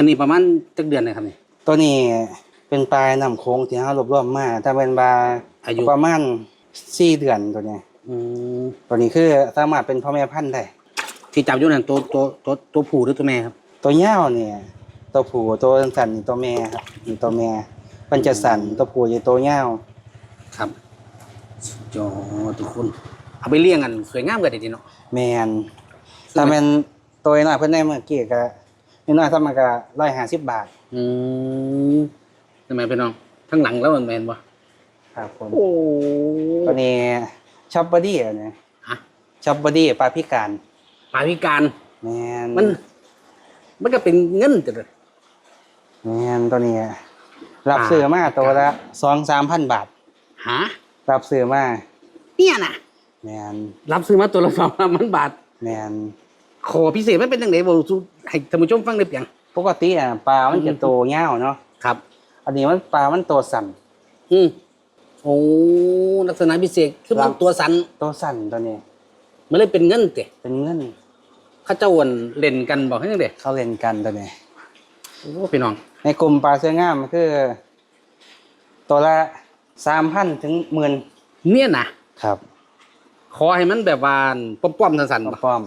อันนี้ประมาณจักเดือนเลยครับนี่ ตัวนี้เป็นปลาน้ำโค้งที่เรารวบรวมมาถ้าเป็นปลาอายุ ประมาณสี่เดือนตัวนี้ อืมตัวนี้คือสามารถเป็นพ่อแม่พันธุ์ได้ที่จับอยู่นั่นตัวตัวตัวตัวผู้หรือตัวแม่ครับ ตัวเง่าเนี่ยตัวผู้ตัวสันนี่ตัวแม่ครับนี่ตัวแม่มันจะสันตัวผู้จะตัวเง่าครับสุดยอดทุกคน เอาไปเลี้ยงกันสวยงามกันดีเนาะ แมนถ้าเป็นตัวน้อยเพิ่นได้เมื่อกี้ก็ น้อยๆถ้ามันก็ร้อยห้าสิบบาท อืมทำไมพี่น้องทั้งหลังแล้วมันแมนบ่ครับผมโอ้ตัวนี้ช็อปบอดี้เนี่ยฮะช็อปบอดี้ปลาพิการปลาพิการแมนมัน มันก็เป็นเงินจังเลยแมนตัวนี้รับอ่าซื้อมาตัวละสองสามพันบาทหารับซื้อมาเนี่ยนะแมนรับซื้อมาตัวละสองพันบาทแมน ขอพิเศษมันเป็นยังไงบอกสู่ให้ท่านผู้ชมฟังได้เพียง ปกติอะปลามันจะโตเง่าเนาะครับ อันนี้มันปลามันโตสั่น อืมโอ้ลักษณะพิเศษคือมันตัวสันโตสั่นตัวนี้ มันเลยเป็นเงินเตะเป็นเงินเข้าเจ้าอ้วนเล่นกันบอกให้ยังเด็เขาเล่นกันตัวนี้ โอ้พี่น้องในกลุ่มปลาเสื้องามมันคือ ตัวละสามพันถึงหมื่นเนี่ยนะครับ ขอให้มันแบบว่าป้อมๆสันๆบ่ป้อม